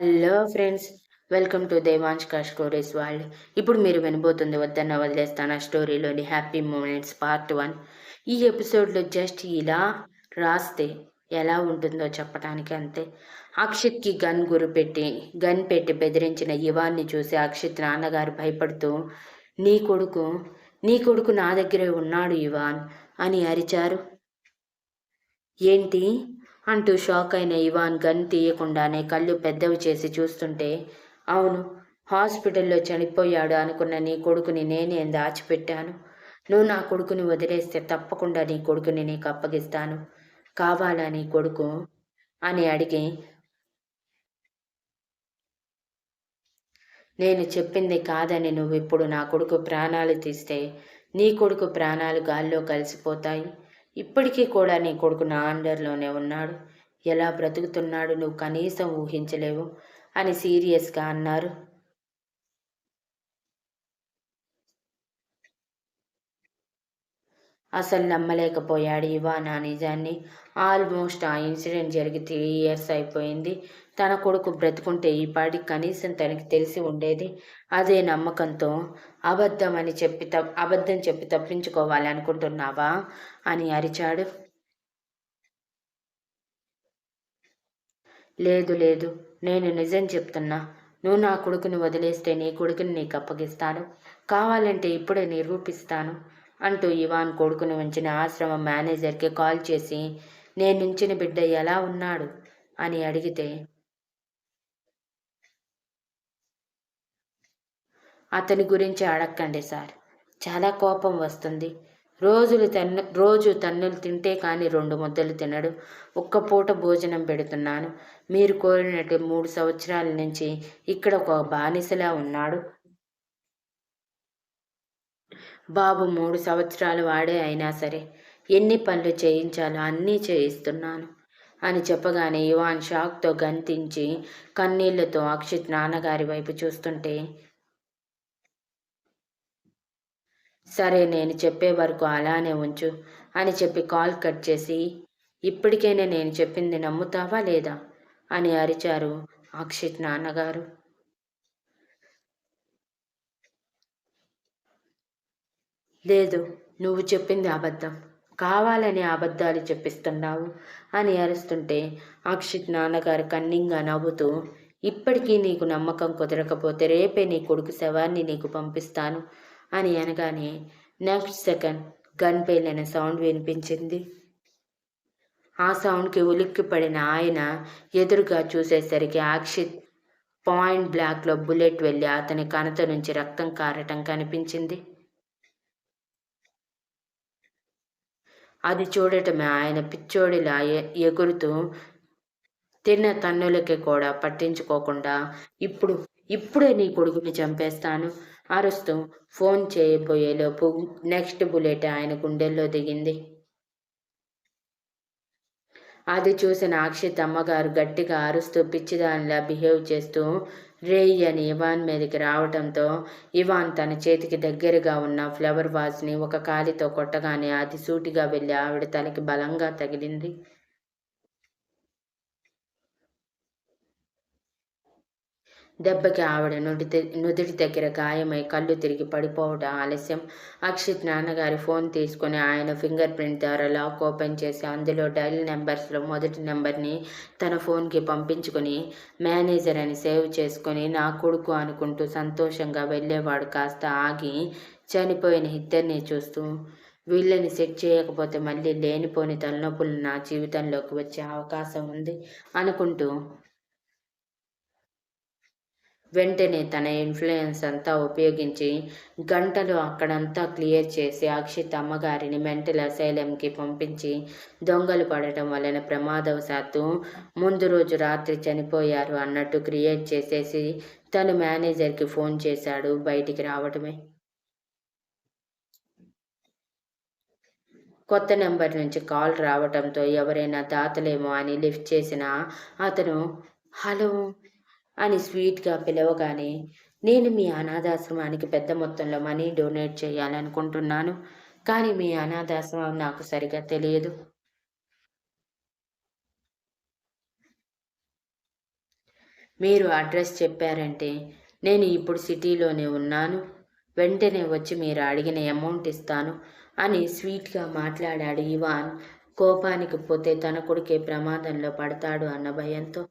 Hello friends welcome to దేవాంష్క stories world ఇప్పుడు మీరు వినబోతుంది వద్దన్న వదిలేస్తాను ఆ స్టోరీలోని హ్యాపీ మూమెంట్స్ పార్ట్ వన్ ఈ ఎపిసోడ్లో జస్ట్ ఇలా రాస్తే ఎలా ఉంటుందో చెప్పడానికి అంతే. అక్షిత్కి గన్ గురి పెట్టి గన్ పెట్టి బెదిరించిన యువాన్ని చూసి అక్షిత్ నాన్నగారు భయపడుతూ నీ కొడుకు నీ కొడుకు నా దగ్గరే ఉన్నాడు ఇవాన్ అని అరిచారు. ఏంటి? అంటూ షాక్ అయిన ఇవాన్ గన్ తీయకుండానే కళ్ళు పెద్దవి చేసి చూస్తుంటే అవును హాస్పిటల్లో చనిపోయాడు అనుకున్న నీ కొడుకుని నేనే దాచిపెట్టాను నువ్వు నా కొడుకుని వదిలేస్తే తప్పకుండా నీ కొడుకుని నీకు అప్పగిస్తాను. కావాలా నీ కొడుకు? అని అడిగి నేను చెప్పింది కాదని నువ్వు ఇప్పుడు నా కొడుకు ప్రాణాలు తీస్తే నీ కొడుకు ప్రాణాలు గాల్లో కలిసిపోతాయి. ఇప్పటికీ కూడా నీ కొడుకు నా అండర్లోనే ఉన్నాడు. ఎలా బ్రతుకుతున్నాడు నువ్వు కనీసం ఊహించలేవు అని సీరియస్గా అన్నారు. అసలు నమ్మలేకపోయాడు ఇవాన్ ఆ నిజాన్ని. ఆల్మోస్ట్ ఆ ఇన్సిడెంట్ జరిగి త్రీ ఇయర్స్ అయిపోయింది. తన కొడుకు బ్రతుకుంటే ఈ పాటికి కనీసం తనకి తెలిసి ఉండేది అదే నమ్మకంతో అబద్ధం అని చెప్పి తప్ అబద్ధం చెప్పి తప్పించుకోవాలి అనుకుంటున్నావా అని అరిచాడు. లేదు లేదు నేను నిజం చెప్తున్నా. నువ్వు నా కొడుకుని వదిలేస్తే నీ కొడుకుని నీకు అప్పగిస్తాను. కావాలంటే ఇప్పుడే నిరూపిస్తాను. అంటూ ఇవాన్ కొడుకుని ఉంచిన ఆశ్రమ మేనేజర్కి కాల్ చేసి నేను ఉంచిన బిడ్డ ఎలా ఉన్నాడు? అని అడిగితే అతని గురించి అడక్కండి సార్. చాలా కోపం వస్తుంది. రోజులు తన్ను రోజు తన్నులు తింటే కానీ రెండు ముద్దలు తినడు. ఒక్క పూట భోజనం పెడుతున్నాను. మీరు కోరినట్టు మూడు సంవత్సరాల నుంచి ఇక్కడ ఒక బానిసలా ఉన్నాడు. బాబు మూడు సంవత్సరాలు వాడే అయినా సరే ఎన్ని పనులు చేయించాలో అన్నీ చేయిస్తున్నాను అని చెప్పగానే ఇవాన్ షాక్తో గంతించి కన్నీళ్ళతో అక్షిత్ నాన్నగారి వైపు చూస్తుంటే సరే నేను చెప్పే వరకు అలానే ఉంచు అని చెప్పి కాల్ కట్ చేసి ఇప్పటికైనా నేను చెప్పింది నమ్ముతావా లేదా అని అరిచారు అక్షిత్ నాన్నగారు. లేదు నువ్వు చెప్పింది అబద్ధం. కావాలని అబద్ధాలు చెప్పిస్తున్నావు అని అరుస్తుంటే అక్షిత్ నాన్నగారు కన్నింగా నవ్వుతూ ఇప్పటికీ నీకు నమ్మకం కుదరకపోతే రేపే నీ కొడుకు శవాన్ని నీకు పంపిస్తాను అని అనగానే నెక్స్ట్ సెకండ్ గన్ పేలిన సౌండ్ వినిపించింది. ఆ సౌండ్కి ఉలిక్కిపడిన ఆయన ఎదురుగా చూసేసరికి అక్షిత్ పాయింట్ బ్లాక్లో బుల్లెట్ వెళ్ళి అతని కణత నుంచి రక్తం కారటం కనిపించింది. అది చూడటమే. ఆయన పిచ్చోడిలా ఎగురుతూ తిన్న తన్నులకి కూడా పట్టించుకోకుండా ఇప్పుడు ఇప్పుడే నీ కొడుకుని చంపేస్తాను అరుస్తూ ఫోన్ చేయబోయేలోపు నెక్స్ట్ బుల్లెట్ ఆయన గుండెల్లో దిగింది. అది చూసిన అక్షిత్ అమ్మగారు గట్టిగా అరుస్తూ పిచ్చిదానిలా బిహేవ్ చేస్తూ రేయ్ అని ఇవాన్ మీదకి రావడంతో ఇవాన్ తన చేతికి దగ్గరగా ఉన్న ఫ్లవర్ వాజ్ని ఒక కాలితో కొట్టగానే అది సూటిగా వెళ్ళి ఆవిడ తలకి బలంగా తగిలింది. దెబ్బకి ఆవిడ నుడి నుదుటి దగ్గర గాయమై కళ్ళు తిరిగి పడిపోవడం ఆలస్యం. అక్షిత్ నాన్నగారి ఫోన్ తీసుకుని ఆయన ఫింగర్ ప్రింట్ ద్వారా లాక్ ఓపెన్ చేసి అందులో డైల్ నెంబర్స్లో మొదటి నెంబర్ని తన ఫోన్కి పంపించుకొని మేనేజర్ అని సేవ్ చేసుకొని నా కొడుకు అనుకుంటూ సంతోషంగా వెళ్ళేవాడు కాస్త ఆగి చనిపోయిన ఇద్దరిని చూస్తూ వీళ్ళని సెట్ చేయకపోతే మళ్ళీ లేనిపోని తలనొప్పులు నా జీవితంలోకి వచ్చే అవకాశం ఉంది అనుకుంటూ వెంటనే తన ఇన్ఫ్లుయెన్స్ అంతా ఉపయోగించి గంటలు అక్కడంతా క్లియర్ చేసి అక్షిత్ అమ్మగారిని మెంటల్ అసైలంకి పంపించి దొంగలు పడటం వలన ప్రమాదవశాత్తు ముందు రోజు రాత్రి చనిపోయారు అన్నట్టు క్రియేట్ చేసేసి తను మేనేజర్కి ఫోన్ చేశాడు బయటికి రావటమే. కొత్త నెంబర్ నుంచి కాల్ రావటంతో ఎవరైనా దాతలేమో అని లిఫ్ట్ చేసిన అతను హలో అని స్వీట్గా పిలవగానే నేను మీ అనాథాశ్రమానికి పెద్ద మొత్తంలో మనీ డొనేట్ చేయాలనుకుంటున్నాను కానీ మీ అనాథాశ్రమం నాకు సరిగా తెలియదు. మీరు అడ్రస్ చెప్పారంటే నేను ఇప్పుడు సిటీలోనే ఉన్నాను. వెంటనే వచ్చి మీరు అడిగిన అమౌంట్ ఇస్తాను అని స్వీట్గా మాట్లాడాడు ఇవాన్. కోపానికి పోతే తన కొడుకే ప్రమాదంలో పడతాడు అన్న భయంతో.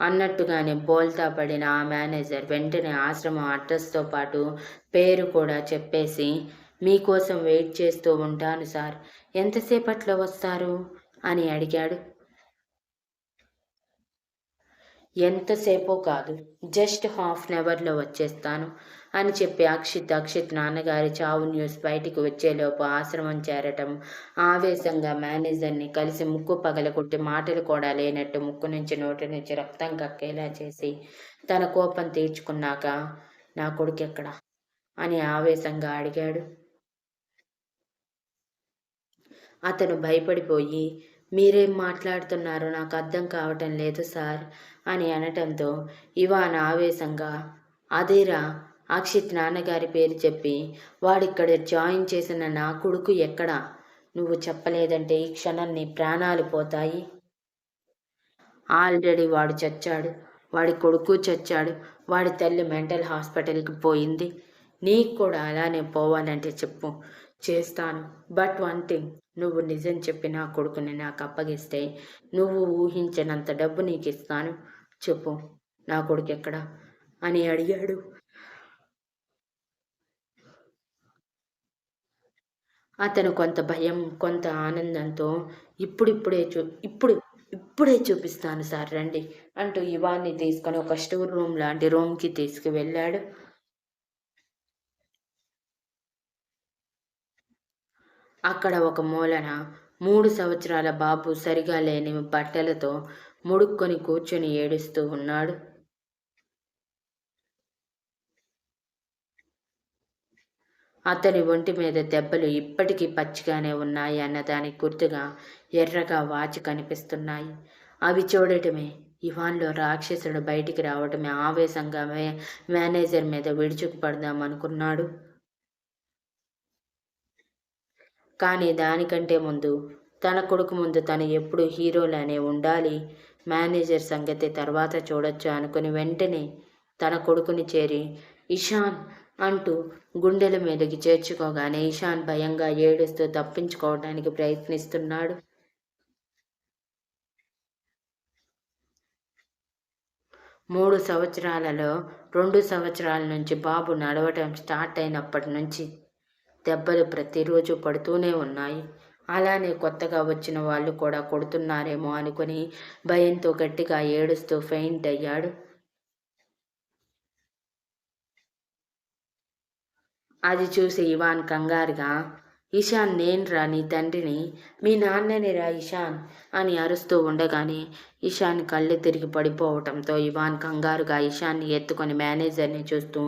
అన్నట్టుగానే బోల్తా పడిన ఆ మేనేజర్ వెంటనే ఆశ్రమం అడ్రస్తో పాటు పేరు కూడా చెప్పేసి మీకోసం వెయిట్ చేస్తూ ఉంటాను సార్. ఎంతసేపట్లో వస్తారు? అని అడిగాడు. ఎంతసేపో కాదు. జస్ట్ హాఫ్ అన్ అవర్లో వచ్చేస్తాను. అని చెప్పి అక్షిత్ అక్షిత్ నాన్నగారి చావు న్యూస్ బయటికి వచ్చేలోపు ఆశ్రమం చేరటం ఆవేశంగా మేనేజర్ని కలిసి ముక్కు పగలకొట్టి మాటలు కూడా లేనట్టు ముక్కు నుంచి నోటి నుంచి రక్తం కక్కేలా చేసి తన కోపం తీర్చుకున్నాక నా కొడుకు ఎక్కడ అని ఆవేశంగా అడిగాడు. అతను భయపడిపోయి మీరేం మాట్లాడుతున్నారో నాకు అర్థం కావటం లేదు సార్ అని అనటంతో ఇవాన్ ఆవేశంగా అదేరా అక్షిత్ నాన్నగారి పేరు చెప్పి వాడిక్కడ జాయిన్ చేసిన నా కొడుకు ఎక్కడా? నువ్వు చెప్పలేదంటే ఈ క్షణం నీ ప్రాణాలు పోతాయి. ఆల్రెడీ వాడు చచ్చాడు. వాడి కొడుకు చచ్చాడు. వాడి తల్లి మెంటల్ హాస్పిటల్కి పోయింది. నీకు కూడా అలానే పోవాలంటే చెప్పు. చేస్తాను. But one thing. నువ్వు నిజం చెప్పి నా కొడుకుని నాకు అప్పగిస్తే నువ్వు ఊహించినంత డబ్బు నీకు ఇస్తాను చెప్పు. నా కొడుకు ఎక్కడ? అని అడిగాడు. అతను కొంత భయం కొంత ఆనందంతో ఇప్పుడిప్పుడే చూ ఇప్పుడు ఇప్పుడే చూపిస్తాను సార్ రండి అంటూ ఇవాన్ని తీసుకొని ఒక స్టోర్ రూమ్ లాంటి రూమ్కి తీసుకువెళ్ళాడు. అక్కడ ఒక మూలన మూడు సంవత్సరాల బాబు సరిగా లేని బట్టలతో ముడుక్కొని కూర్చొని ఏడుస్తూ ఉన్నాడు. అతని ఒంటి మీద దెబ్బలు ఇప్పటికీ పచ్చిగానే ఉన్నాయి అన్నదానికి గుర్తుగా ఎర్రగా వాచి కనిపిస్తున్నాయి. అవి చూడటమే ఇవాన్లో రాక్షసుడు బయటికి రావటమే ఆవేశంగా మేనేజర్ మీద విడుచుకు పడదామనుకున్నాడు కానీ దానికంటే ముందు తన కొడుకు ముందు తను ఎప్పుడు హీరోలానే ఉండాలి. మేనేజర్ సంగతి తర్వాత చూడొచ్చు అనుకుని వెంటనే తన కొడుకుని చేరి ఇషాన్ అంటూ గుండెల మీదకి చేర్చుకోగానే ఇషాన్ భయంగా ఏడుస్తూ తప్పించుకోవడానికి ప్రయత్నిస్తున్నాడు. మూడు సంవత్సరాలలో రెండు సంవత్సరాల నుంచి బాబు నడవటం స్టార్ట్ అయినప్పటి నుంచి దెబ్బలు ప్రతిరోజు పడుతూనే ఉన్నాయి. అలానే కొత్తగా వచ్చిన వాళ్ళు కూడా కొడుతున్నారేమో అనుకుని భయంతో గట్టిగా ఏడుస్తూ ఫెయింట్ అయ్యాడు. అది చూసి ఇవాన్ కంగారుగా ఇషాన్ నేను రా నీ తండ్రిని? మీ నాన్నని రా ఇషాన్? అని అరుస్తూ ఉండగానే ఇషాన్ కళ్ళు తిరిగి పడిపోవటంతో ఇవాన్ కంగారుగా ఇషాన్ని ఎత్తుకొని మేనేజర్ని చూస్తూ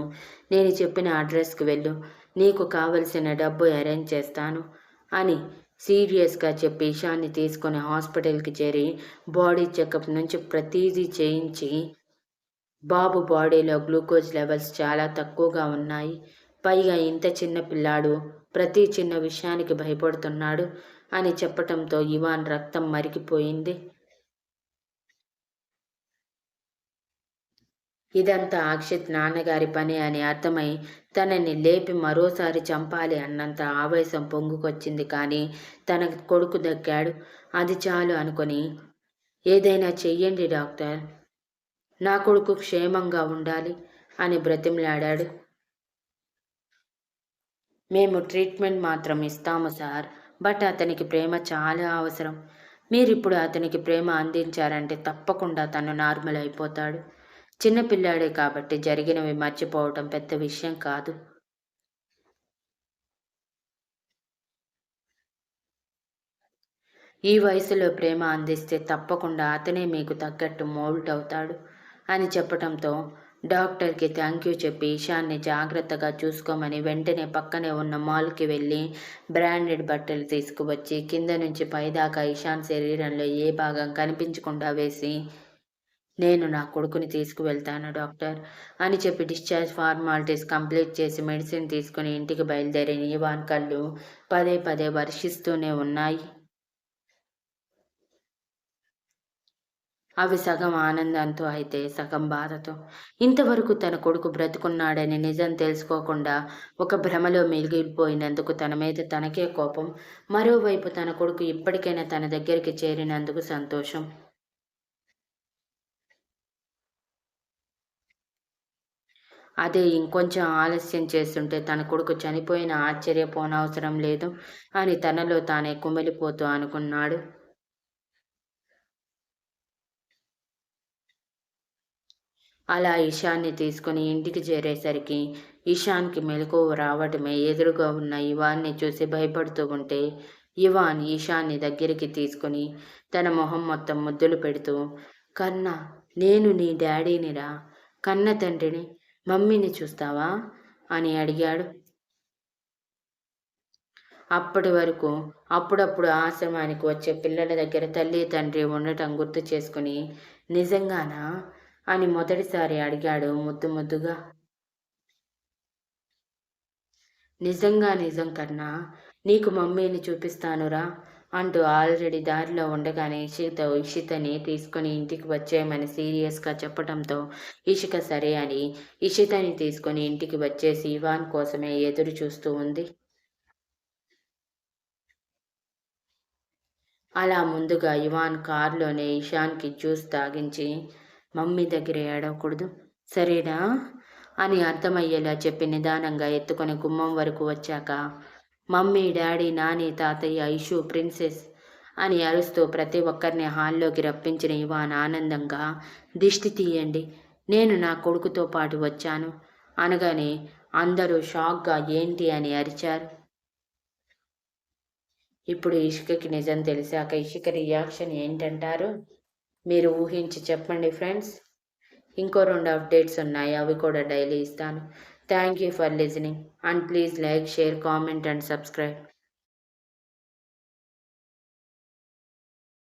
నేను చెప్పిన అడ్రస్కి వెళ్ళు. నీకు కావలసిన డబ్బు అరేంజ్ చేస్తాను అని సీరియస్గా చెప్పి ఇషాన్ని తీసుకొని హాస్పిటల్కి చేరి బాడీ చెకప్ నుంచి ప్రతీదీ చేయించి బాబు బాడీలో గ్లూకోజ్ లెవెల్స్ చాలా తక్కువగా ఉన్నాయి. పైగా ఇంత చిన్న పిల్లాడు ప్రతి చిన్న విషయానికి భయపడుతున్నాడు అని చెప్పటంతో ఇవాన్ రక్తం మరిగిపోయింది. ఇదంతా అక్షిత్ నాన్నగారి పని అని అర్థమై తనని లేపి మరోసారి చంపాలి అన్నంత ఆవేశం పొంగుకొచ్చింది కానీ తన కొడుకు దక్కాడు. అది చాలు అనుకొని ఏదైనా చెయ్యండి డాక్టర్. నా కొడుకు క్షేమంగా ఉండాలి అని బ్రతిమలాడాడు. మేము ట్రీట్మెంట్ మాత్రం ఇస్తాము సార్ బట్ అతనికి ప్రేమ చాలా అవసరం. మీరు ఇప్పుడు అతనికి ప్రేమ అందించారంటే తప్పకుండా తను నార్మల్ అయిపోతాడు. చిన్నపిల్లాడే కాబట్టి జరిగినవి మర్చిపోవటం పెద్ద విషయం కాదు. ఈ వయసులో ప్రేమ అందిస్తే తప్పకుండా అతనే మీకు తగ్గట్టు మోల్డ్ అవుతాడు అని చెప్పటంతో డాక్టర్కి థ్యాంక్ యూ చెప్పి ఇషాన్ని జాగ్రత్తగా చూసుకోమని వెంటనే పక్కనే ఉన్న మాల్కి వెళ్ళి బ్రాండెడ్ బట్టలు తీసుకువచ్చి కింద నుంచి పైదాకా ఇషాన్ శరీరంలో ఏ భాగం కనిపించకుండా వేసి నేను నా కొడుకుని తీసుకువెళ్తాను డాక్టర్ అని చెప్పి డిశ్చార్జ్ ఫార్మాలిటీస్ కంప్లీట్ చేసి మెడిసిన్ తీసుకుని ఇంటికి బయలుదేరిన ఇవాన్ కళ్ళు పదే పదే వర్షిస్తూనే ఉన్నాయి. అవి సగం ఆనందంతో అయితే సగం బాధతో. ఇంతవరకు తన కొడుకు బ్రతుకున్నాడని నిజం తెలుసుకోకుండా ఒక భ్రమలో మిగిలిపోయినందుకు తన మీద తనకే కోపం. మరోవైపు తన కొడుకు ఇప్పటికైనా తన దగ్గరికి చేరినందుకు సంతోషం. అదే ఇంకొంచెం ఆలస్యం చేస్తుంటే తన కొడుకు చనిపోయిన ఆశ్చర్యపోనవసరం లేదు అని తనలో తానే కుమిలిపోతూ అనుకున్నాడు. అలా ఇషాన్ని తీసుకుని ఇంటికి చేరేసరికి ఇషాన్కి మెలకువ రావటమే ఎదురుగా ఉన్న ఇవాన్ని చూసి భయపడుతూ ఉంటే ఇవాన్ ఈశాన్ని దగ్గరికి తీసుకుని తన మొహం మొత్తం ముద్దులు పెడుతూ కన్నా నేను నీ డాడీనిరా. కన్న తండ్రిని మమ్మీని చూస్తావా? అని అడిగాడు. అప్పటి వరకు అప్పుడప్పుడు ఆశ్రమానికి వచ్చే పిల్లల దగ్గర తల్లి తండ్రి ఉండటం గుర్తు చేసుకుని నిజంగానా? అని మొదటిసారి అడిగాడు ముద్దు ముద్దుగా. నిజంగా నిజం కన్నా నీకు మమ్మీని చూపిస్తానురా అంటూ ఆల్రెడీ దారిలో ఉండగానే ఇషిత ఇషితని తీసుకుని ఇంటికి వచ్చేయమని సీరియస్గా చెప్పడంతో ఇషిక సరే అని ఇషితని తీసుకుని ఇంటికి వచ్చేసి ఇవాన్ కోసమే ఎదురు చూస్తూ ఉంది. అలా ముందుగా ఇవాన్ కారులోనే ఇషాన్కి జ్యూస్ తాగించి మమ్మీ దగ్గర ఏడవకూడదు. సరేనా? అని అర్థమయ్యేలా చెప్పి నిదానంగా ఎత్తుకొని గుమ్మం వరకు వచ్చాక మమ్మీ డాడీ నాని తాతయ్య ఐషు ప్రిన్సెస్ అని అరుస్తూ ప్రతి ఒక్కరిని హాల్లోకి రప్పించిన ఇవాన్ ఆనందంగా దిష్టి తీయండి నేను నా కొడుకుతో పాటు వచ్చాను అనగానే అందరూ షాక్గా ఏంటి అని అరిచారు. ఇప్పుడు ఇషుకకి నిజం తెలిసాక ఇషుక రియాక్షన్ ఏంటంటారు? మీరు ఊహించి చెప్పండి ఫ్రెండ్స్. ఇంకో రెండు అప్డేట్స్ ఉన్నాయి అవి కూడా డైలీ ఇస్తాను. Thank you for listening. And please like share comment and subscribe.